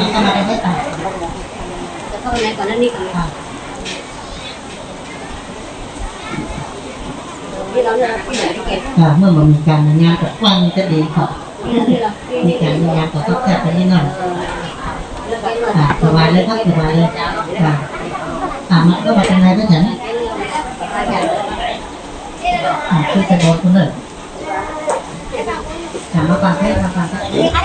มาเข้ามาได้ไหมอะจะเข้าไปไหนก่อนนั่นนี่ก่อนที่เราเนี่ยที่ไหนที่เก็บอะเมื่อมันมีการงานกับฟังจะดีครับที่เราที่มีการงานกับทุกแซ่บไปนิดหน่อยค่ะสบายเลยครับสบายเลยอะอะมันก็มาเป็นไงก็ฉันคือจะโดนคนเลยถามมาฟังให้มาฟังให้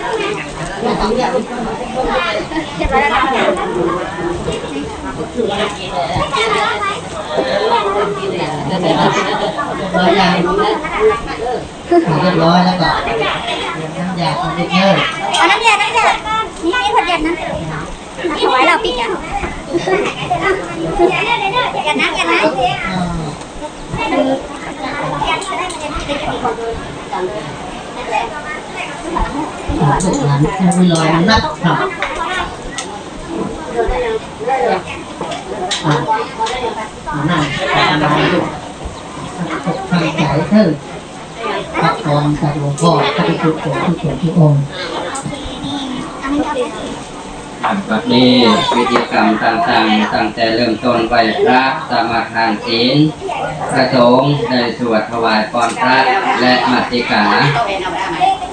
เข้าไปเลยเข้าไปเลยเออเอาแต่ย้อนย้อนเข้าไปเลยเออเนี่ยย้อนเข้าไปเลยพี่เข้าเลยลงมาเนี่ยตรงเนี้ยร้อยยังเรียบร้อยแล้วก็น้ำยาคอนดิชเนอร์เอาน้ำยาน้ำยานี่นี่ผัดยันนะถวายเราปิดอะยันนะยันนะอ่าลูกห ลานแค่ไม่ลอยนักครับอ่านั่งสบายลูกตกทางสายเธอพักผ่อนจากหลวงพ่อพระพิจุของทุกคนทุกองค์วันนี้วิธีกรรมต่างๆตั้งแต่เริ่มต้นไหวพระสมาทานศีลพระสงฆ์ได้สวดถวายพรพระและมัติกา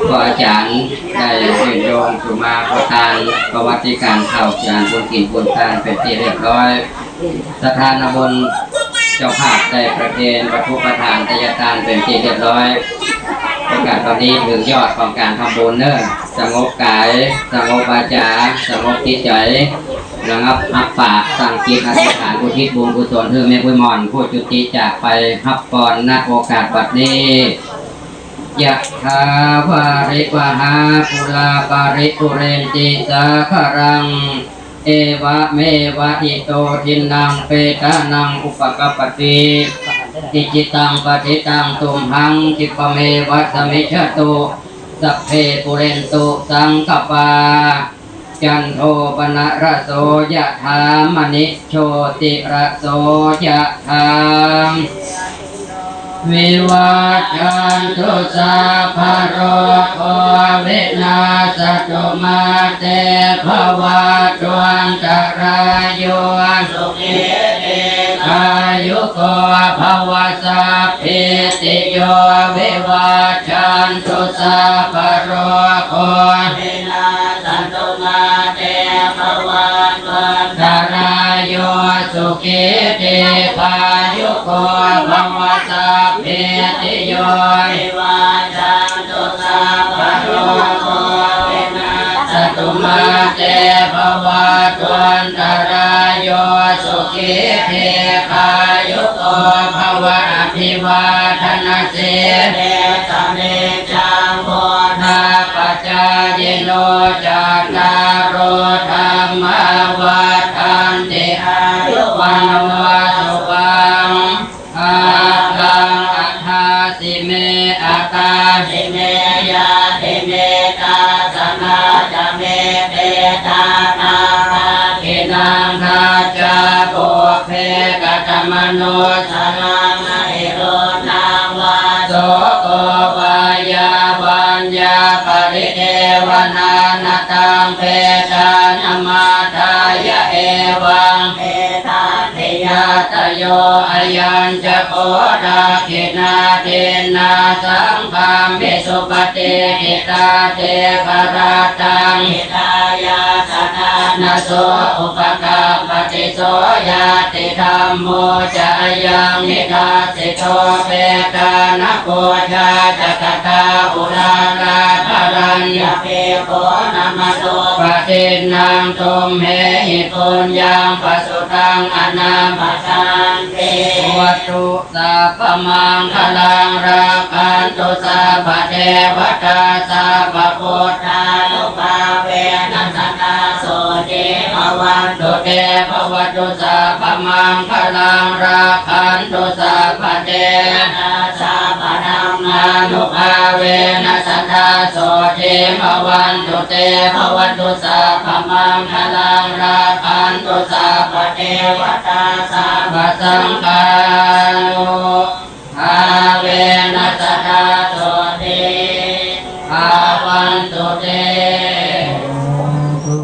ก็อาจารย์ได้เรียนโยงสุมาประทานประวัติการเข่าจานบุญกินบุญทานเป็นที่เรียบร้อย สถานบนเจ้าภาพได้ประเคนวัตถุประทานตยทานเป็นที่เรียบร้อยโอกาสตอนนี้ถึงยอดของการทำบุญเนอะสงบกายสงบวาจาสงบจิตใจระงับหักปากสั่งจิตอธิษฐานอุทิศบุญกุศลเพื่อแม่พุ้ยมอนผู้จุติจากไปหับก่อนณโอกาสบัดนี้ ยะทาวาริวหาปุลาปาริปุเรนติสาคารัง เอวะเมวะอิโตทินังเปตานังอุปกปปติอิจิตังปฏิตังตุมหังคิปเมวะสมิชตุสัพเพปุเรนตุสังกปาจันโทปนะระโสยะธามณิโชติระโสยะธาม วิวัชชันตุสาภโรโควินาสตุมาเตภวัตวันตรายโยสุขิเตอายุโกภวสัพพิติโยวิวัชชันตุสัพพโรโค ติกายุโกภวสัพพิติโยวิวัชชันตุสัพพะโรโควินาสตุมาเตภวันวันตรายโยสุขิติกายุโกภวะอภิวาทนาเสเดสเนจังโมนาปัจจายโนจัตตารโเตานาคาคินังคาจาโกเพกตมโนสนังไอโรนางวาโสโกวายาวัญญาปริเทวนานาตังเพชานมาทา ตโยอายัญจะโคราคินาเทนาสังฆามเมสุปฏิกิตาเทกราตังหิตายาสนานาโสอุปกาปฏิโสยาติธรรมโมจะยังนิทาสิโตเปตานะโกชาจักตาอุราราภรัญญเปโกนามาโตปฏินังตุมเห ปุญญังปสุตังอนามัสันติวัตุสัพพมังคลังรักขันตุสัพพเทวตาสัพพพุทธานุภาเวนัสนาโสติภวันตุเตภวัตุสัพพมังคลังรักขันตุสัพพเทนะสัพพนานุภา เวนัสทธาโสเทมวันตุเตภวันตุสัพพมังคลังราคันตุสัพพเทวตาสัพพสังฆา